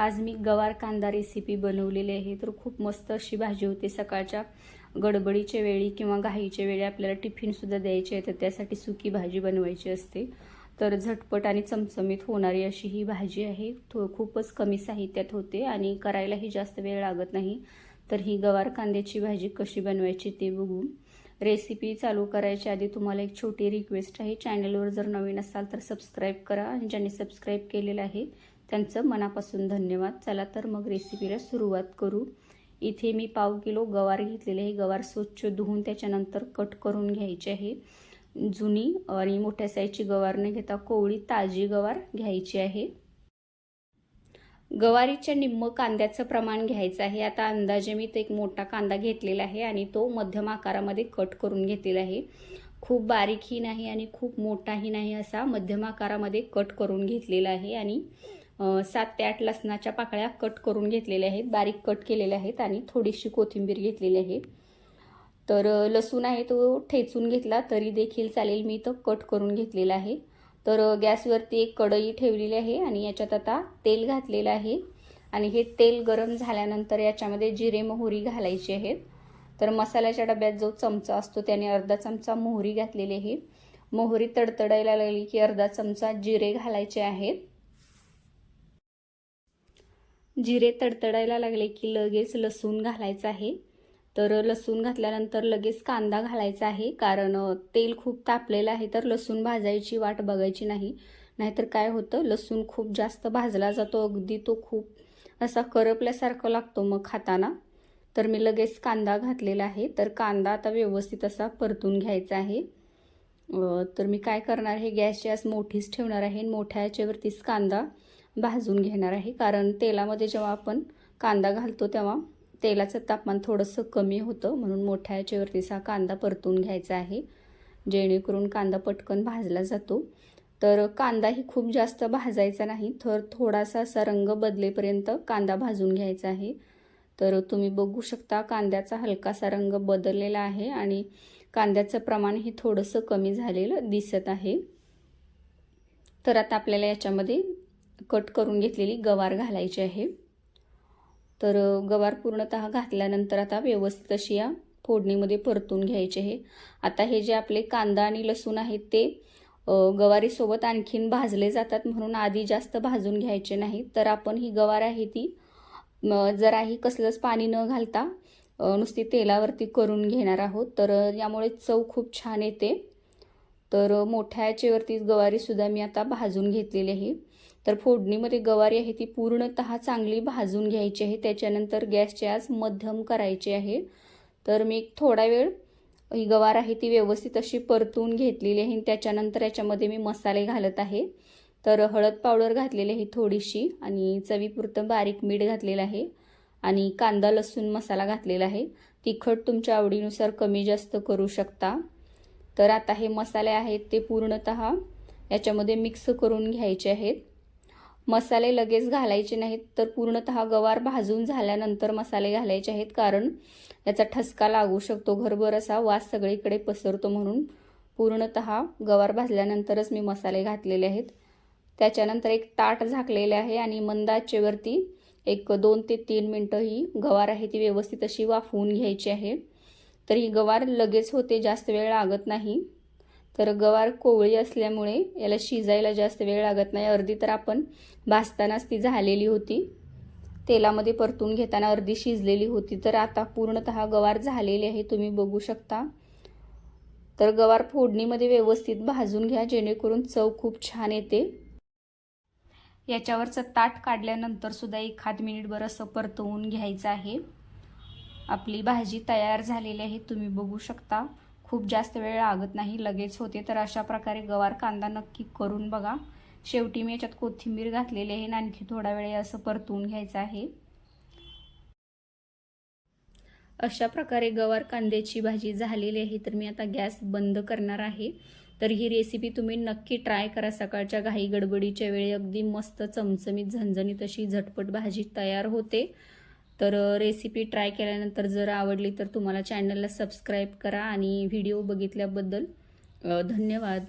आज मी गवार कांदा रेसिपी बनवलेली आहे. तर खूप मस्त अशी भाजी होते. सकाळच्या गडबडीच्या वेळी किंवा घाईच्या वेळी आपल्याला टिफिनसुद्धा द्यायचे आहे. तर त्यासाठी सुकी भाजी बनवायची असते. तर झटपट आणि चमचमीत होणारी अशी ही भाजी आहे. थो खूपच कमी साहित्यात होते आणि करायलाही जास्त वेळ लागत नाही. तर ही गवार कांद्याची भाजी कशी बनवायची ते बघू. रेसिपी चालू करायच्या आधी तुम्हाला एक छोटी रिक्वेस्ट आहे. चॅनलवर जर नवीन असाल तर सबस्क्राईब करा आणि ज्यांनी सबस्क्राईब केलेलं आहे त्यांचं मनापासून धन्यवाद. चला तर मग रेसिपीला सुरुवात करू. इथे मी पाव किलो गवार घेतलेले आहे. गवार स्वच्छ धुवून त्याच्यानंतर कट करून घ्यायचे आहे. जुनी आणि मोठ्या साईजची गवार न घेता कोवळी ताजी गवार घ्यायची आहे. गवारीच्या निम्म कांद्याचं प्रमाण घ्यायचं आहे. आता अंदाजे मी तो एक मोठा कांदा घेतलेला आहे आणि तो मध्यम आकारामध्ये कट करून घेतलेला आहे. खूप बारीकही नाही आणि खूप मोठाही नाही असा मध्यम आकारामध्ये कट करून घेतलेला आहे आणि सात ते आठ लसणाच्या पाकळ्या कट करून घेतलेल्या आहेत. बारीक कट केलेल्या आहेत आणि थोडीशी कोथिंबीर घेतलेली आहे. तर लसूण आहे तो ठेचून घेतला तरी देखील चालेल. मी तो कट करून घेतलेला आहे. तर गॅसवरती एक कढई ठेवलेली आहे आणि याच्यात आता तेल घातलेलं आहे. आणि हे तेल गरम झाल्यानंतर याच्यामध्ये जिरे मोहरी घालायची आहेत. तर मसाल्याच्या डब्यात जो चमचा असतो त्याने अर्धा चमचा मोहरी घातलेली आहे. मोहरी तडतडायला लागली की अर्धा चमचा जिरे घालायचे आहेत. जिरे तडतडायला लागले की लगेच लसूण घालायचं आहे. तर लसूण घातल्यानंतर लगेच कांदा घालायचा आहे कारण तेल खूप तापलेलं आहे तर लसूण भाजायची वाट बघायची नाही. नाहीतर काय होतं लसूण खूप जास्त भाजला जातो अगदी तो खूप असा करपल्यासारखं लागतो मग खाताना. तर मी लगेच कांदा घातलेला आहे तर कांदा आता व्यवस्थित असा परतून घ्यायचा आहे. तर मी काय करणार आहे गॅसची आज मोठीच ठेवणार आहे मोठ्या याच्यावरतीच कांदा भाजून घेणार आहे कारण तेलामध्ये जेव्हा आपण कांदा घालतो तेव्हा तेलाचं तापमान थोडंसं कमी होतं म्हणून मोठ्या याच्यावरतीचा कांदा परतून घ्यायचा आहे. जेणेकरून कांदा पटकन भाजला जातो. तर कांदाही खूप जास्त भाजायचा नाही तर थोडासा असा रंग बदलेपर्यंत कांदा भाजून घ्यायचा आहे. तर तुम्ही बघू शकता कांद्याचा हलकासा रंग बदललेला आहे आणि कांद्याचं प्रमाण हे थोडंसं कमी झालेलं दिसत आहे. तर आता आपल्याला याच्यामध्ये कट करून घेतलेली गवार घालायची आहे. तर गवार पूर्णतः घातल्यानंतर आता व्यवस्थित अशी या फोडणीमध्ये परतून घ्यायचे आहे आता हे जे आपले कांदा आणि लसूण आहेत ते गवारीसोबत आणखीन भाजले जातात म्हणून आधी जास्त भाजून घ्यायचे नाही तर आपण ही गवार आहे ती जराही कसलंच पाणी न घालता नुसती तेलावरती करून घेणार आहोत. तर यामुळे चव खूप छान येते. तर मोठ्या याचेवरती गवारीसुद्धा मी आता भाजून घेतलेली आहे. तर फोडणीमध्ये गवारी आहे ती पूर्णतः चांगली भाजून घ्यायची आहे. त्याच्यानंतर गॅसची आज मध्यम करायची आहे. तर मी थोडा वेळ ही गवार आहे ती व्यवस्थित अशी परतून घेतलेली आहे. त्याच्यानंतर याच्यामध्ये मी मसाले घालत आहे. तर हळद पावडर घातलेली आहे थोडीशी आणि चवीपुरतं बारीक मीठ घातलेलं आहे आणि कांदा लसूण मसाला घातलेला आहे. तिखट तुमच्या आवडीनुसार कमी जास्त करू शकता. तर आता हे मसाले आहेत ते पूर्णत याच्यामध्ये मिक्स करून घ्यायचे आहेत. मसाले लगेच घालायचे नाहीत तर पूर्णतः गवार भाजून झाल्यानंतर मसाले घालायचे आहेत कारण याचा ठसका लागू शकतो. घरभर असा वास सगळीकडे पसरतो म्हणून पूर्णतः गवार भाजल्यानंतरच मी मसाले घातलेले आहेत. त्याच्यानंतर एक ताट झाकलेले आहे आणि मंदाचेवरती एक दोन ते तीन मिनटं ही गवार आहे ती व्यवस्थित अशी वाफवून घ्यायची आहे. तर ही गवार लगेच होते जास्त वेळ लागत नाही. तर गवार कोवळी असल्यामुळे याला शिजायला जास्त वेळ लागत नाही. अर्धी तर आपण भाजतानाच ती झालेली होती. तेलामध्ये परतून घेताना अर्धी शिजलेली होती. तर आता पूर्णतः गवार झालेली आहे. तुम्ही बघू शकता. तर गवार फोडणीमध्ये व्यवस्थित भाजून घ्या. जेणेकरून चव खूप छान येते. याच्यावरचं ताट काढल्यानंतर सुद्धा एखाद मिनिटभर असं परतवून घ्यायचं आहे. आपली भाजी तयार झालेली आहे. तुम्ही बघू शकता. खूप जास्त वेळ लागत नाही लगेच होते. तर अशा प्रकारे गवार कांदा नक्की करून बघा. शेवटी मी याच्यात कोथिंबीर घातलेली आहे आणखी थोडा वेळ असं परतून घ्यायचं आहे. अशा प्रकारे गवार कांद्याची भाजी झालेली आहे तर मी आता गॅस बंद करणार आहे. तर ही रेसिपी तुम्ही नक्की ट्राय करा. सकाळच्या घाई गडबडीच्या वेळी अगदी मस्त चमचमीत झणझणीत अशी झटपट भाजी तयार होते. तर रेसिपी ट्राय केल्यानंतर जर आवडली तर तुम्हाला चॅनलला सबस्क्राईब करा आणि व्हिडिओ बघितल्याबद्दल धन्यवाद.